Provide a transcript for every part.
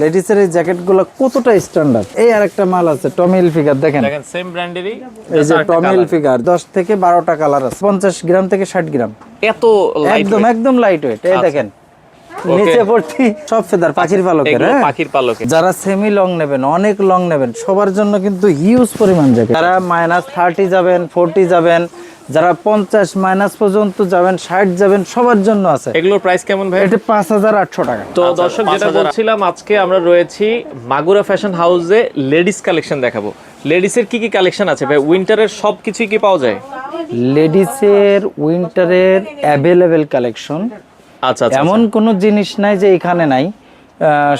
লেডিসের এই জ্যাকেটগুলো কতটা স্ট্যান্ডার্ড এই আরেকটা মাল আছে টমিল ফিগার দেখেন। দেখেন সেম ব্র্যান্ডেরই এই যে টমিল ফিগার দশ থেকে বারোটা কালার আছে। পঞ্চাশ গ্রাম থেকে ষাট গ্রাম। এত লাইট একদম একদম লাইট ওয়েট এই দেখেন নিচে ভর্তি সব ফেদার পাখির পালকের হ্যাঁ? পাখির পালকে যারা সেমি লং নেবেন অনেক লং নেবেন সবার জন্য কিন্তু হিউজ পরিমাণ জ্যাকেট। যারা মাইনাস থার্টি যাবেন ফোরটি যাবেন যারা পঞ্চাশ মাইনাস পর্যন্ত যাবেন ষাট যাবেন সবার জন্য আছে। এগুলোর প্রাইস কেমন ভাই? এটা পাঁচ হাজার আটশো টাকা। তো দর্শক যেটা বলছিলাম আজকে আমরা রয়েছি মাগুরা ফ্যাশন হাউসে লেডিস কালেকশন দেখাবো। লেডিসের কি কি কালেকশন আছে ভাই? উইন্টারের সব কিছুই কি পাওয়া যায়? লেডিসের উইন্টারের অ্যাভেলেবেল কালেকশন আচ্ছা আচ্ছা এমন কোনো জিনিস নাই যে এখানে নাই।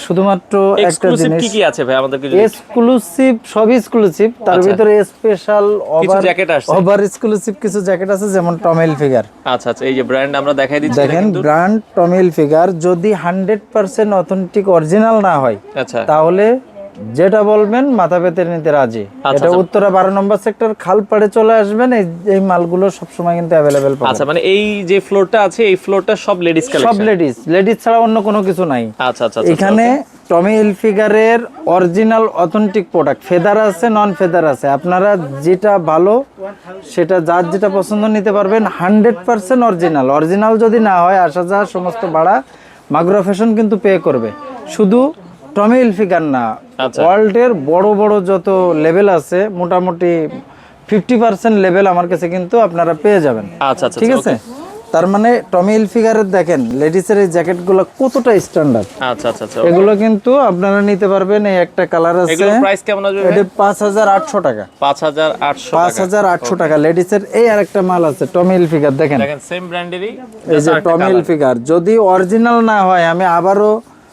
শুধুমাত্র একটা জিনিস। কি কি আছে ভাই আমাদেরকে এক্সক্লুসিভ সব এক্সক্লুসিভ তার আচ্ছা। ভিতরে স্পেশাল ওভার জ্যাকেট আছে ওভার এক্সক্লুসিভ কিছু জ্যাকেট আছে যেমন টমেল ফিগার আচ্ছা আচ্ছা এই যে ব্র্যান্ড আমরা দেখাই দিচ্ছি দেখেন ব্র্যান্ড টমেল ফিগার যদি হান্ড্রেড পার্সেন্ট অথেন্টিক অরিজিনাল না হয় আচ্ছা। তাহলে যেটা বলবেন মাথা পেতে নিতে রাজি। আচ্ছা, এটা উত্তরা বারো নম্বর সেক্টর খালপাড়ে চলে আসবেন এই মালগুলো সবসময় কিন্তু অ্যাভেলেবেল আচ্ছা মানে এই যে ফ্লোরটা আছে এই ফ্লোরটা সব লেডিস সব লেডিস লেডিস ছাড়া অন্য কোনো কিছু নাই। আচ্ছা আচ্ছা আচ্ছা এখানে টমি হিলফিগারের অরিজিনাল অথেন্টিক প্রোডাক্ট ফেদার আছে নন ফেদার আছে। আপনারা যেটা ভালো সেটা যার যেটা পছন্দ নিতে পারবেন হান্ড্রেড পার্সেন্ট অরিজিনাল অরিজিনাল যদি না হয় আসা যাওয়ার সমস্ত ভাড়া মাগুরা ফ্যাশন কিন্তু পে করবে। শুধু টমি হিলফিগার না। আচ্ছা। ওয়ার্ল্ডের বড় বড় যত লেভেল আছে মোটামুটি ফিফটি পার্সেন্ট লেভেল আমার কাছে কিন্তু আপনারা পেয়ে যাবেন। আচ্ছা আচ্ছা ঠিক আছে? তার মানে টমি হিলফিগারের দেখেন লেডিসের এই জ্যাকেটগুলো কতটা স্ট্যান্ডার্ড আচ্ছা আচ্ছা এগুলো কিন্তু আপনারা নিতে পারবেন এই একটা কালার আছে। এগুলোর প্রাইস কেমন আসবে এটা পাঁচ হাজার আটশো টাকা। পাঁচ হাজার আটশো পাঁচ হাজার আটশো টাকা। লেডিসের এই আরেকটা মাল আছে টমিল ফিগার দেখেন। দেখেন সেম ব্র্যান্ডেরই এই যে টমিল ফিগার যদি অরিজিনাল না হয় আমি আবারও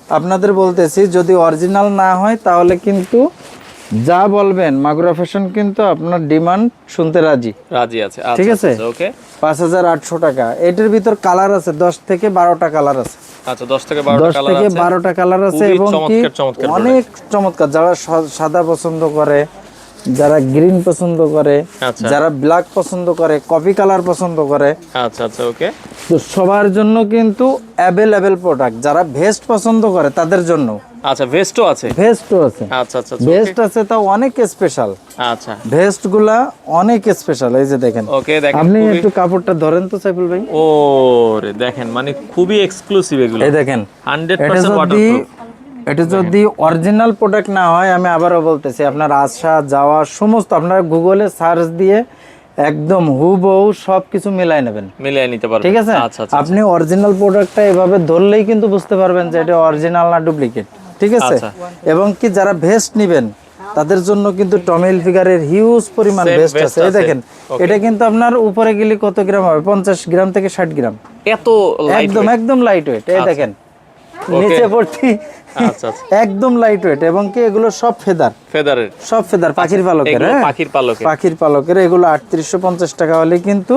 আপনাদের বলতেছি যদি অরিজিনাল না হয় তাহলে কিন্তু যা বলবেন মাগুরা ফ্যাশন কিন্তু আপনার ডিমান্ড শুনতে রাজি। রাজি আছে ঠিক আছে? ওকে। পাঁচ হাজার আটশো টাকা। এটার ভিতর কালার আছে দশ থেকে বারোটা কালার আছে। আচ্ছা দশ থেকে বারোটা কালার আছে। এবং অনেক চমৎকার। যারা সাদা পছন্দ করে যারা গ্রিন পছন্দ করে আচ্ছা। যারা ব্ল্যাক পছন্দ করে কফি কালার পছন্দ করে আচ্ছা আচ্ছা ওকে। তো সবার জন্য কিন্তু অ্যাভেলেবেল প্রোডাক্ট যারা ভেস্ট পছন্দ করে তাদের জন্য। আচ্ছা ভেস্টও আছে। ভেস্টও আছে। আচ্ছা আচ্ছা আচ্ছা, ভেস্ট আছে তাও অনেক স্পেশাল আচ্ছা। ভেস্টগুলা অনেক স্পেশাল এই যে দেখেন। ওকে দেখেন আপনি একটু কাপড়টা ধরেন তো সাইফুল ভাই। ও রে দেখেন মানে খুবই এক্সক্লুসিভ এগুলো। এই দেখেন হান্ড্রেড এটা পার্সেন্ট যদি ওয়াটারপ্রুফ এটা যদি অরিজিনাল প্রোডাক্ট না হয় আমি আবারও বলতেছি আপনার আসা যাওয়া সমস্ত আপনার গুগলে সার্চ দিয়ে একদম হুবহু সব কিছু মিলাই নেবেন। মিলিয়ে নিতে পারবেন। ঠিক আছে? আচ্ছা আচ্ছা আপনি অরিজিনাল প্রোডাক্টটা এভাবে ধরলেই কিন্তু বুঝতে পারবেন যে এটা অরিজিনাল না ডুপ্লিকেট ঠিক আছে? আচ্ছা। এবং কি যারা ভেস্ট নেবেন তাদের জন্য কিন্তু টমেল ফিগারের হিউজ পরিমাণ ভেস্ট আছে। এই দেখেন এটা কিন্তু আপনার উপরে গেলে কত গ্রাম হবে? পঞ্চাশ গ্রাম থেকে ষাট গ্রাম। এত লাইট একদম একদম লাইট ওয়েট এই দেখেন. নিচে ভর্তি। আচ্ছা আচ্ছা। একদম লাইট ওয়েট এবং কি এগুলো সব ফেদার ফেদারের সব ফেদার পাখির পালকের হ্যাঁ? পাখির পালকে পাখির পালকের এগুলো আটত্রিশশো পঞ্চাশ টাকা হলে কিন্তু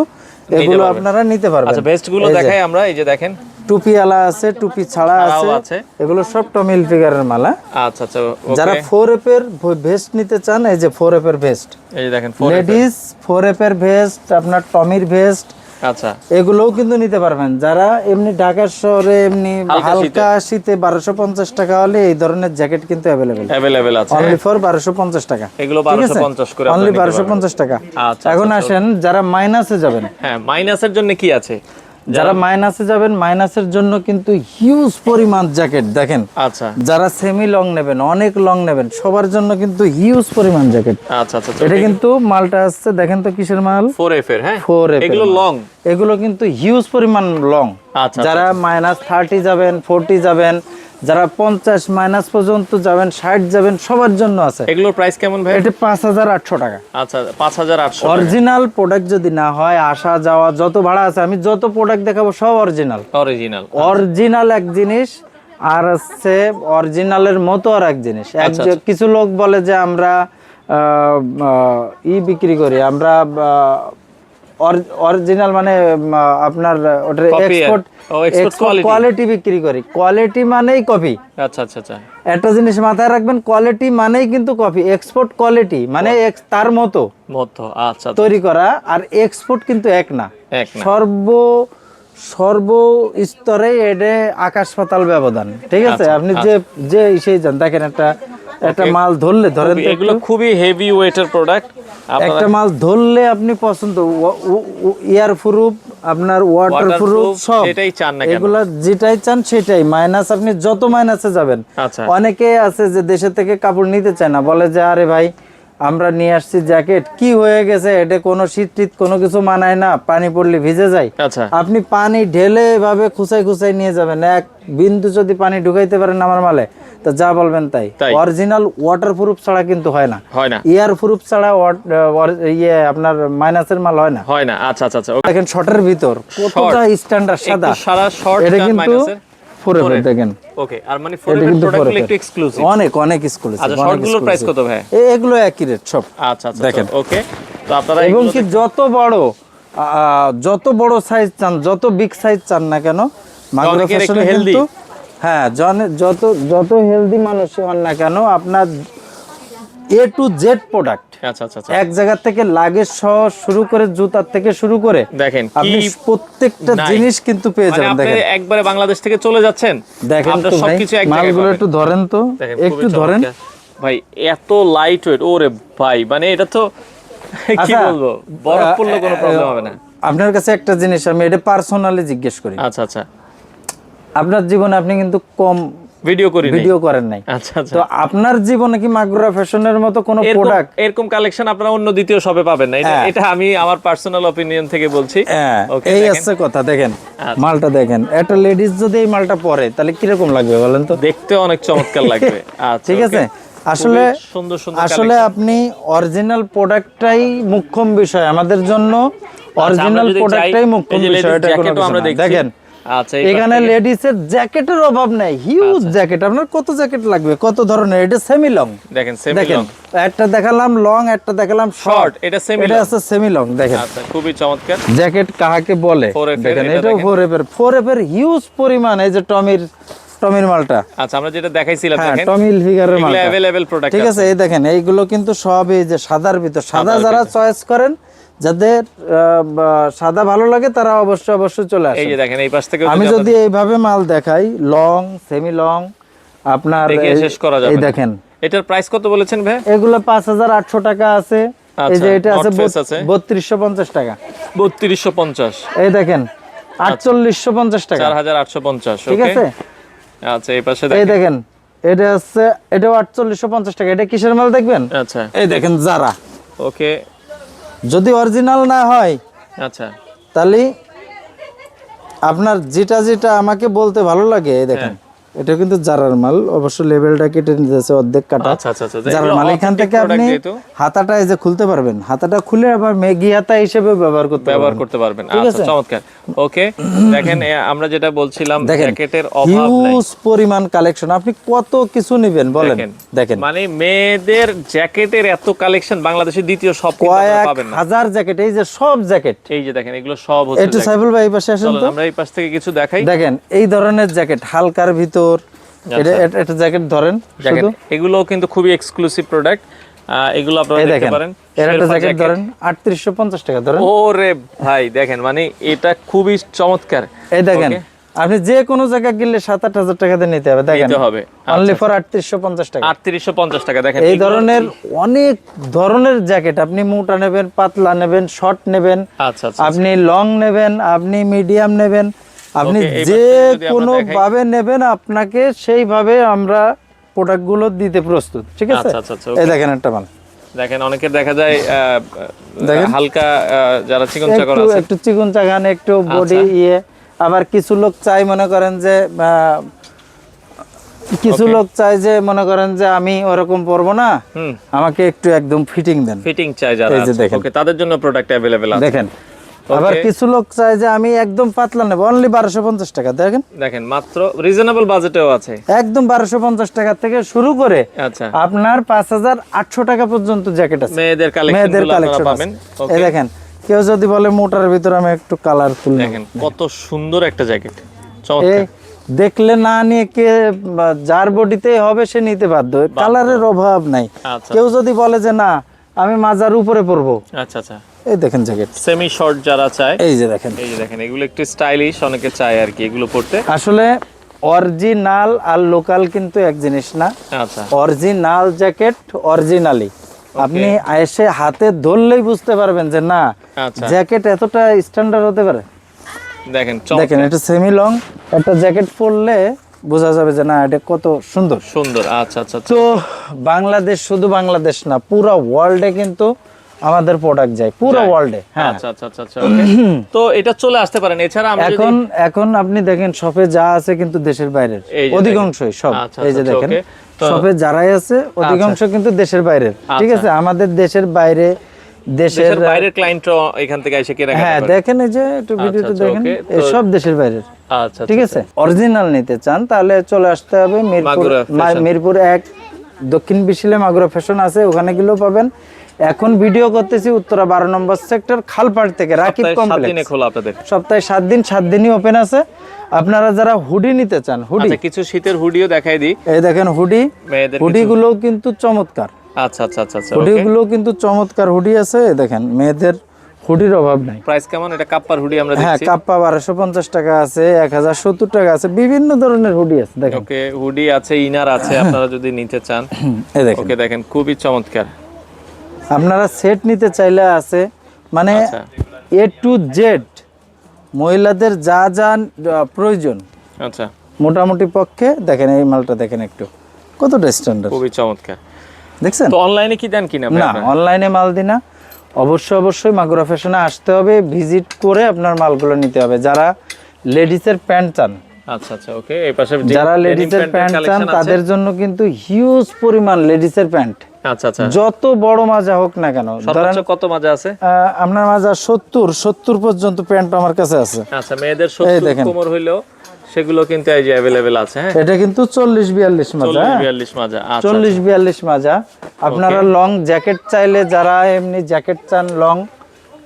এগুলো আপনারা নিতে পারবেন। আচ্ছা ভেস্টগুলো দেখাই আমরা এই যে দেখেন। টুপি আলা আছে টুপি ছাড়া আছে। এগুলো সব টমিল ফিগারের মালা আচ্ছা আচ্ছা যারা ফোর এপ এর ভেস্ট নিতে চান এই যে ফোর এপ এর ভেস্ট এই দেখেন লেডিস ফোর এপ এর ভেস্ট আপনার টমির ভেস্ট আচ্ছা। এগুলোও কিন্তু নিতে পারবেন। যারা এমনি ঢাকার শহরে এমনি হালকা শীতে। বারোশো পঞ্চাশ টাকা হলে এই ধরনের জ্যাকেট কিন্তু অ্যাভেলেবেল অ্যাভেলেবেল আছে। অনলি ফর বারোশো পঞ্চাশ টাকা। এগুলো বারোশো পঞ্চাশ করে অনলি বারোশো পঞ্চাশ টাকা। আচ্ছা এখন আসেন যারা মাইনাসে যাবেন। হ্যাঁ মাইনাসের জন্য কি আছে? যারা মাইনাসে যাবেন মাইনাসের জন্য কিন্তু হিউজ পরিমাণ জ্যাকেট দেখেন। আচ্ছা। যারা সেমি লং নেবেন অনেক লং নেবেন সবার জন্য কিন্তু হিউজ পরিমাণ জ্যাকেট আচ্ছা আচ্ছা এটা কিন্তু মালটা আসছে দেখেন তো কিসের মাল? ফোর এফ এর হ্যাঁ? ফোর এফ এগুলো লং এগুলো কিন্তু হিউজ পরিমাণ লং আচ্ছা যারা মাইনাস থার্টি যাবেন ফোরটি যাবেন যারা পঞ্চাশ মাইনাস পর্যন্ত যাবেন ষাট যাবেন সবার জন্য আছে। এগুলোর প্রাইস কেমন ভাই? এটা পাঁচ হাজার আটশো টাকা। আচ্ছা পাঁচ হাজার আটশো অরিজিনাল প্রোডাক্ট যদি না হয় আসা যাওয়া যত ভাড়া আছে আমি যত প্রোডাক্ট দেখাবো সব অরিজিনাল অরিজিনাল অরিজিনাল এক জিনিস আর হচ্ছে অরিজিনালের মতো আর এক জিনিস। এক আচ্ছা, কিছু লোক বলে যে আমরা ই বিক্রি করি আমরা অরিজিনাল মানে আপনার ওটার এক্সপোর্ট quality। কোয়ালিটি বিক্রি করি। কোয়ালিটি মানেই কপি আচ্ছা আচ্ছা আচ্ছা। একটা জিনিস মাথায় রাখবেন কোয়ালিটি মানেই কিন্তু কপি এক্সপোর্ট কোয়ালিটি মানে তার মতো। মধ্য আচ্ছা আচ্ছা। তৈরি করা আর এক্সপোর্ট কিন্তু এক না। এক সর্ব সর্ব স্তরে এটা আকাশ পাতাল ব্যবধান। ঠিক আছে? আচ্ছা, আপনি যে যে সেই যান দেখেন একটা একটা মাল ধরলে ধরেন এগুলো খুবই হেভি ওয়েটের প্রোডাক্ট একটা মাছ ধরলে আপনি পছন্দ ইয়ার প্রুফ আপনার ওয়াটার প্রুফ সব। এটাই চান না এগুলো যেটাই চান সেটাই। মাইনাস আপনি যত মাইনাসে যাবেন। আচ্ছা। অনেকে আছে যে দেশে থেকে কাপড় নিতে চায় না বলে যে আরে ভাই আমরা নিয়ে আসছি জ্যাকেট। কি হয়ে গেছে? এটা কোনো শীত টিত কোনো কিছু মানায় না পানি পড়লে ভিজে যায়। আচ্ছা। আপনি পানি ঢেলে এভাবে খুচাই খুচাই নিয়ে যাবেন। এক বিন্দু যদি পানি ঢুকাইতে পারেন আমার মালে তা যা বলবেন তাই। অরিজিনাল ওয়াটার প্রুফ ছাড়া কিন্তু হয় না। হয় না। ইয়ার প্রুফ ছাড়া ইয়ে আপনার মাইনাসের মাল হয় না। হয় না। আচ্ছা আচ্ছা আচ্ছা দেখেন শর্টের ভিতর কতটা স্ট্যান্ডার্ড সাদা। সারা শর্ট এটা কিন্তু ফোরেভার দেখেন। ওকে আর মানে ফোরের কিন্তু একটু এক্সক্লুসিভ অনেক অনেক এক্সক্লুসিভ আচ্ছা শর্টগুলোর প্রাইস কত ভাই? এগুলো একই রেট সব। আচ্ছা আচ্ছা দেখেন। ওকে তো আপনারা এবং কি যত বড় যত বড় সাইজ চান যত বিগ সাইজ চান না কেন মাগুরা ফ্যাশনে healthy। হ্যাঁ যত যত হেলদি মানুষই হন না কেন আপনার এ টু জেড প্রোডাক্ট আচ্ছা আচ্ছা এক জায়গা থেকে লাগেজ সহ শুরু করে জুতার থেকে শুরু করে দেখেন আপনি প্রত্যেকটা জিনিস কিন্তু পেয়ে মানে যাবেন আপনি দেখেন। একবারে বাংলাদেশ থেকে চলে যাচ্ছেন দেখেন আপনার সবকিছু এক মালগুলো একটু ধরেন তো একটু ধরেন। ভাই এত লাইট ওয়েট ওরে ভাই মানে এটা তো কি আচ্ছা, বলব? বরফ পড়লে কোনো প্রবলেম হবে না। আপনার কাছে একটা জিনিস আমি এটা পার্সোনালি জিজ্ঞেস করি। আচ্ছা আচ্ছা। আপনার জীবনে আপনি কিন্তু কম ভিডিও করি ভিডিও করেন নাই। আচ্ছা আচ্ছা। তো আপনার জীবনে কি মাগুরা ফ্যাশনের মতো কোনো প্রোডাক্ট এরকম কালেকশন আপনারা অন্য দ্বিতীয় শপে পাবেন না। এটা হ্যাঁ। এটা আমি আমার পার্সোনাল অপিনিয়ন থেকে বলছি। হ্যাঁ এই আছে কথা দেখেন। আচ্ছা। মালটা দেখেন। একটা লেডিস যদি এই মালটা পরে তাহলে লাগবে বলেন তো? দেখতে অনেক চমৎকার লাগবে। আচ্ছা ঠিক আছে? আসলে সুন্দর সুন্দর আসলে আপনি অরিজিনাল প্রোডাক্টটাই মুখ্যম বিষয়। আমাদের জন্য অরিজিনাল প্রোডাক্টটাই মুখ্যম বিষয় এটা আমরা দেখেন আচ্ছা এখানে লেডিসের জ্যাকেটের অভাব নাই হিউজ জ্যাকেট। আপনার কত জ্যাকেট লাগবে? কত ধরনের? এটা সেমি লং দেখেন সেমি লং একটা দেখালাম লং একটা দেখালাম শর্ট এটা সেমি এটা আছে সেমি লং দেখেন। আচ্ছা খুবই চমৎকার। জ্যাকেট কাহাকে বলে? দেখেন এটাও। ফোর এফের ফোর এফের হিউজ পরিমাণ এই যে টমির টমির মালটা। আচ্ছা আমরা যেটা দেখাইছিলাম হ্যাঁ দেখেন টমিল ফিগারের মালটা। অ্যাভেলেবেল প্রোডাক্ট ঠিক আছে এই দেখেন এইগুলো কিন্তু সব এই যে সাদার ভিতর। সাদা যারা চয়েস করেন যাদের সাদা ভালো লাগে তারা অবশ্যই অবশ্যই চলে এই আসে যে দেখেন এই পাশ থেকে আমি যদি এইভাবে মাল দেখাই লং সেমি লং আপনার শেষ করা যাবে এই দেখেন। এটার প্রাইস কত বলেছেন ভাই? এগুলো পাঁচ হাজার আটশো টাকা আছে। এই আচ্ছা, যে এটা আছে North Face আছে। বত্রিশশো পঞ্চাশ টাকা। বত্রিশশো পঞ্চাশ। এই দেখেন আটচল্লিশশো পঞ্চাশ টাকা। চার হাজার আটশো পঞ্চাশ ঠিক আছে? আচ্ছা এই পাশে এই দেখেন। দেখেন এটা হচ্ছে এটাও আটচল্লিশশো পঞ্চাশ টাকা। এটা কিসের মাল দেখবেন? আচ্ছা। এই দেখেন যারা ওকে যদি অরিজিনাল না হয় আচ্ছা। তাহলে আপনার যেটা যেটা আমাকে বলতে ভালো লাগে এই দেখেন। এটা কিন্তু জারার মাল। অবশ্য লেভেলটা কেটে নিতেছে অর্ধেক কাটা। আচ্ছা আচ্ছা আচ্ছা জারার মাল এখান থেকে আপনি হাতাটা এই যে খুলতে পারবেন। হাতাটা খুলে আবার মেগি হাতা হিসেবে ব্যবহার করতে ব্যবহার করতে পারবেন। আচ্ছা চমৎকার। ওকে দেখেন আমরা যেটা বলছিলাম দেখেন জ্যাকেটের অভাব নাই। হিউজ পরিমাণ কালেকশন আপনি কত কিছু নেবেন বলেন। দেখেন। মানে মেয়েদের জ্যাকেটের এত কালেকশন বাংলাদেশের দ্বিতীয় সব কয়েক পাবেন না। হাজার জ্যাকেট এই যে সব জ্যাকেট এই যে দেখেন এগুলো সব হচ্ছে একটু সাইফুল ভাই এই পাশে আসেন তো। আমরা এই পাশ থেকে কিছু দেখাই। দেখেন এই ধরনের জ্যাকেট হালকার ভিতর এটা এটা- এটা জ্যাকেট ধরেন এগুলো কিন্তু খুবই এক্সক্লুসিভ প্রোডাক্ট এগুলো আপনারা দেখতে পারেন। এর একটা জ্যাকেট ধরেন আটত্রিশশো পঞ্চাশ টাকা ধরেন। ওরে ভাই দেখেন মানে এটা খুবই চমৎকার। এই দেখেন আপনি যে কোনো জায়গায় কিনলে সাত আট হাজার টাকা দিয়ে নিতে হবে দেখেন। নিতে হবে। অনলি ফর আটত্রিশশো পঞ্চাশ টাকা। আটত্রিশশো পঞ্চাশ টাকা দেখেন। এই ধরনের অনেক ধরনের জ্যাকেট আপনি মোটা নেবেন পাতলা নেবেন শর্ট নেবেন আচ্ছা আচ্ছা আপনি লং নেবেন আপনি মিডিয়াম নেবেন আপনি যে কোনো ভাবে নেবেন আপনাকে সেইভাবে আমরা প্রোডাক্টগুলো দিতে প্রস্তুত ঠিক আছে? আচ্ছা, আচ্ছা, আচ্ছা, এই দেখেন একটা মাল। দেখেন অনেকের দেখা যায়। হালকা যারা চিকন একটু আছে। একটু চিকুন চাগান একটু বডি। ইয়ে। আবার কিছু লোক চাই মনে করেন যে কিছু লোক চাই যে মনে করেন যে আমি ওরকম পরবো না। আমাকে একটু একদম ফিটিং দেন। ফিটিং চাই যারা। ওকে তাদের জন্য প্রোডাক্ট অ্যাভেলেবেল আছে। দেখেন আবার কিছু লোক চায় যে আমি একদম পাতলা নেব অনলি বারোশো পঞ্চাশ টাকা দেখেন? দেখেন মাত্র রিজনেবল বাজেটেও আছে। একদম বারোশো পঞ্চাশ টাকা থেকে শুরু করে আচ্ছা। আপনার পাঁচ হাজার আটশো টাকা পর্যন্ত জ্যাকেট আছে। মেয়েদের মেয়েদের কালেকশন পাবেন। এই দেখেন কেউ যদি বলে মোটার ভিতরে আমি একটু কালারফুল দেখেন কত সুন্দর একটা জ্যাকেট দেখলে না নিয়ে কে যার বডিতে হবে সে নিতে বাধ্য। কালারের অভাব নাই। আচ্ছা। কেউ যদি বলে যে না আমি মাজার উপরে পরবো। আচ্ছা আচ্ছা। এই দেখেন জ্যাকেট সেমি শর্ট যারা চায়। এই যে দেখেন। এই যে দেখেন এগুলো একটু স্টাইলিশ অনেকে চায় আর কি এগুলো পড়তে আসলে অরিজিনাল আর লোকাল কিন্তু এক জিনিস না। আচ্ছা। অরিজিনাল জ্যাকেট অরিজিনালি আপনি এসে হাতে ধরলেই বুঝতে পারবেন যে না আচ্ছা। জ্যাকেট এতটা স্ট্যান্ডার্ড হতে পারে। দেখেন দেখেন এটা সেমি লং একটা জ্যাকেট পরলে বোঝা যাবে যে না এটা কত সুন্দর। সুন্দর আচ্ছা আচ্ছা আচ্ছা। তো বাংলাদেশ শুধু বাংলাদেশ না পুরো ওয়ার্ল্ডে কিন্তু আমাদের প্রোডাক্ট যায় পুরো ওয়ার্ল্ডে হ্যাঁ। আচ্ছা আচ্ছা আচ্ছা আচ্ছা তো এটা চলে আসতে পারেন। এছাড়া আমরা এখন এখন আপনি দেখেন শপে যা আছে কিন্তু দেশের বাইরের। অধিকাংশই সব এই যে দেখেন. শপে যারাই আছে অধিকাংশ কিন্তু দেশের বাইরের। ঠিক। আছে? আমাদের দেশের বাইরে দেশের বাইরের ক্লায়েন্ট এখান থেকে এসে কেনা হ্যাঁ দেখেন এই যে একটু ভিডিওতে দেখেন সব দেশের বাইরের। আচ্ছা ঠিক আছে? অরিজিনাল নিতে চান তাহলে চলে আসতে হবে মিরপুর। মিরপুর এক দক্ষিণ বিশিলে মাগুরা ফ্যাশন আছে ওখানে গেলেও পাবেন। এখন ভিডিও করতেছি উত্তরা বারো নম্বর সেক্টর খালপাড় থেকে রাকিব কমপ্লেক্স খোলা আপনাদের। সপ্তাহে সাত দিন সাত দিনই ওপেন আছে। আপনারা যারা হুডি নিতে চান হুডি আচ্ছা কিছু শীতের হুডিও দেখাই দিই। এই দেখেন হুডি মেয়েদের হুডি গুলো কিন্তু চমৎকার। আচ্ছা আচ্ছা আচ্ছা আচ্ছা হুডি গুলো কিন্তু চমৎকার হুডি আছে। দেখেন মেয়েদের হুডির অভাব নাই। প্রাইস কেমন? এটা কাপ্পার হুডি আমরা হ্যাঁ দেখছি। কাপ্পা বারোশো পঞ্চাশ টাকা আছে এক হাজার সত্তর টাকা আছে বিভিন্ন ধরনের হুডি আছে দেখেন। ওকে হুডি আছে ইনার আছে আপনারা যদি নিতে চান। এই দেখেন। ওকে দেখেন খুবই চমৎকার। আপনারা সেট নিতে চাইলে আছে মানে এ টু জেড মহিলাদের যা যা প্রয়োজন। আচ্ছা। মোটামুটি পক্ষে দেখেন এই মালটা দেখেন একটু। কতটা স্ট্যান্ডার্ড খুবই চমৎকার। দেখছেন? তো অনলাইনে কি দেন কিনা না অনলাইনে মাল দিনা অবশ্যই অবশ্যই মাগুরা ফ্যাশনে আসতে হবে ভিজিট করে আপনার মালগুলো নিতে হবে। যারা লেডিসের প্যান্ট চান। আচ্ছা আচ্ছা ওকে এই পাশে যারা লেডিসের প্যান্ট চান তাদের জন্য কিন্তু হিউজ পরিমাণ লেডিসের প্যান্ট যত বড় মাজা হোক না কেন সর্বোচ্চ কত মাজা আছে? আপনার মাজা সত্তর সত্তর পর্যন্ত প্যান্ট আমার কাছে আছে। আচ্ছা মেয়েদের এই সত্তর দেখেন। কোমর হইলেও সেগুলো কিন্তু এই যে अवेलेबल আছে হ্যাঁ? এটা কিন্তু চল্লিশ বিয়াল্লিশ মাজা চল্লিশ হ্যাঁ? বিয়াল্লিশ মাজা আচ্ছা চল্লিশ বিয়াল্লিশ মাজা। আপনারা লং জ্যাকেট চাইলে যারা এমনি জ্যাকেট চান লং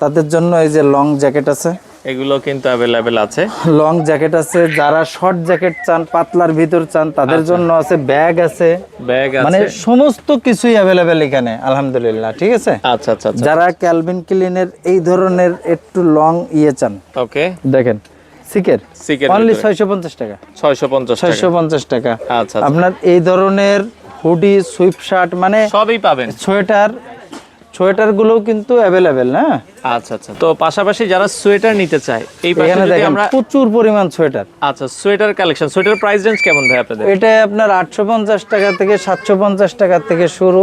তাদের জন্য এই যে লং জ্যাকেট আছে। এগুলো কিন্তু অ্যাভেলেবেল আছে। লং জ্যাকেট আছে যারা শর্ট জ্যাকেট চান পাতলার ভিতর চান তাদের জন্য আছে ব্যাগ আছে। ব্যাগ আছে। মানে সমস্ত কিছুই অ্যাভেলেবেল এখানে আলহামদুলিল্লাহ ঠিক আছে? আচ্ছা আচ্ছা আচ্ছা। যারা ক্যালভিন ক্লিনের এই ধরনের একটু লং ইয়ে চান। ওকে দেখেন সিকের। সিকের অনলি ছয়শো পঞ্চাশ টাকা। ছয়শো পঞ্চাশ টাকা। আচ্ছা আচ্ছা। আপনার এই ধরনের হুডি সুইপ শার্ট মানে সবই পাবেন। সোয়েটার সোয়েটার গুলোও কিন্তু অ্যাভেলেবেল হ্যাঁ আচ্ছা আচ্ছা। তো পাশাপাশি যারা সোয়েটার নিতে চায় এই পাশে যদি আমরা প্রচুর পরিমাণ সোয়েটার। আচ্ছা sweater collection. Sweater price range কেমন ভাই আপনাদের? এটা আপনার টাকা থেকে টাকা থেকে শুরু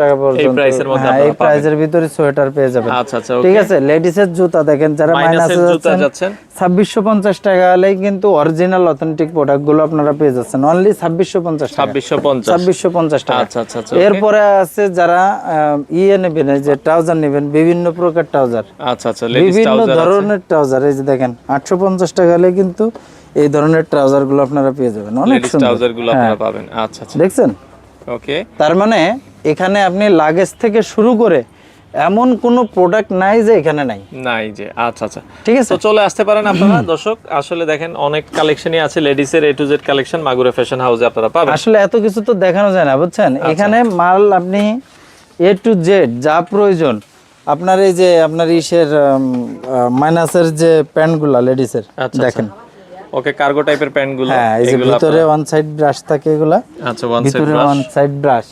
টাকা পর্যন্ত। মধ্যে হ্যাঁ এই। প্রাইসের ভিতরে সোয়েটার পেয়ে যাবেন। আচ্ছা আচ্ছা ঠিক আছে জুতা দেখেন যারা মাইনাসে যাচ্ছেন যাচ্ছেন। ছাব্বিশশো পঞ্চাশ টাকা হলেই কিন্তু অরিজিনাল অথেন্টিক প্রোডাক্টগুলো আপনারা পেয়ে যাচ্ছেন। অনলি ছাব্বিশশো পঞ্চাশ টাকা। ছাব্বিশশো পঞ্চাশ। ছাব্বিশশো পঞ্চাশ টাকা। আচ্ছা আচ্ছা আচ্ছা এরপরে আছে যারা ইয়ে নেবেন যে ট্রাউজার নেবেন বিভিন্ন প্রকার ট্রাউজার। আচ্ছা আচ্ছা লেডিস বিভিন্ন ধরনের ট্রাউজার এই যে দেখেন আটশো পঞ্চাশ টাকা হলে কিন্তু এই ধরনের ট্রাউজারগুলো আপনারা পেয়ে যাবেন। অনেক ট্রাউজারগুলো হ্যাঁ। আপনারা পাবেন। আচ্ছা আচ্ছা। দেখছেন? ওকে। তার মানে এখানে আপনি লাগেজ থেকে শুরু করে এমন কোনো প্রোডাক্ট নাই যে এখানে নাই। নাই যে আচ্ছা আচ্ছা। ঠিক আছে? তো চলে আসতে পারেন আপনারা। দর্শক আসলে দেখেন অনেক কালেকশনই আছে। লেডিসের A to Z collection Magura fashion হাউসে আপনারা পাবেন। আসলে এত কিছু তো দেখানো যায় না বুঝছেন? আচ্ছা। এখানে মাল আপনি এ টু জেড যা প্রয়োজন আপনার এই যে আপনার ইসের মাইনাসের যে প্যান্টগুলা লেডিসের আচ্ছা দেখেন। ওকে কার্গো টাইপের প্যান্টগুলো হ্যাঁ এই যে ভিতরে ওয়ান সাইড ব্রাশ থাকে এগুলা। আচ্ছা ওয়ান সাইড ভিতরে ওয়ান সাইড ব্রাশ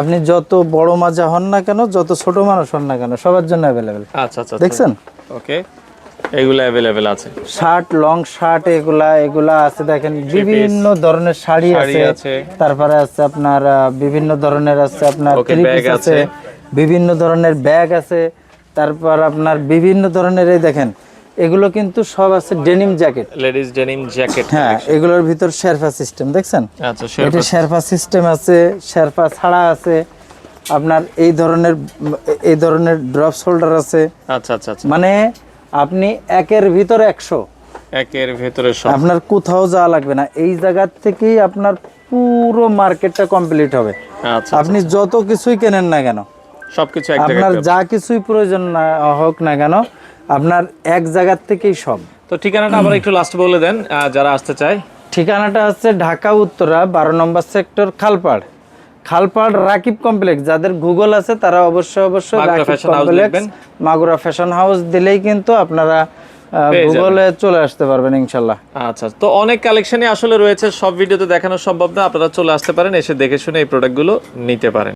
আপনি যত বড় মাজা হন না কেন যত ছোট মানুষ হন না কেন সবার জন্য অ্যাভেলেবেল আচ্ছা আচ্ছা দেখছেন? ওকে এগুলো অ্যাভেলেবেল আছে। শার্ট লং শার্ট এগুলা এগুলা আছে দেখেন বিভিন্ন ধরনের শাড়ি আছে। তারপরে আছে আপনার বিভিন্ন ধরনের আছে আপনার থ্রি পিস আছে। বিভিন্ন ধরনের ব্যাগ আছে তারপর আপনার বিভিন্ন ধরনের এই দেখেন এগুলো কিন্তু সব আছে denim jacket ladies denim jacket হ্যাঁ এগুলোর ভিতর শেরফা সিস্টেম দেখছেন? আচ্ছা এটা শেরফা সিস্টেম আছে শেরফা ছাড়া আছে আপনার এই ধরনের এই ধরনের ড্রপ শোল্ডার আছে। আচ্ছা আচ্ছা আচ্ছা। মানে আপনি একের ভিতর একশো। একের ভিতরে সব। আপনার কোথাও যাওয়া লাগবে না। এই জায়গার থেকেই আপনার পুরো মার্কেটটা কমপ্লিট হবে। আচ্ছা আপনি যত কিছুই কেনেন না কেন সবকিছু এক আপনার যা কিছুই প্রয়োজন না হোক না কেন আপনার এক জায়গার থেকেই সব। তো ঠিকানাটা আবার একটু লাস্ট বলে দেন যারা আসতে চায়। ঠিকানাটা হচ্ছে ঢাকা উত্তরা বারো নম্বর সেক্টর খালপাড়। খালপাড় রাকিব কমপ্লেক্স যাদের গুগল আছে তারা অবশ্যই অবশ্যই Magura Rakib complex Magura fashion house দিলেই কিন্তু আপনারা গুগলে চলে আসতে পারবেন ইনশাল্লাহ। আচ্ছা তো অনেক কালেকশনই আসলে রয়েছে সব ভিডিওতে দেখানো সম্ভব না আপনারা চলে আসতে পারেন এসে দেখে শুনে এই প্রোডাক্টগুলো নিতে পারেন।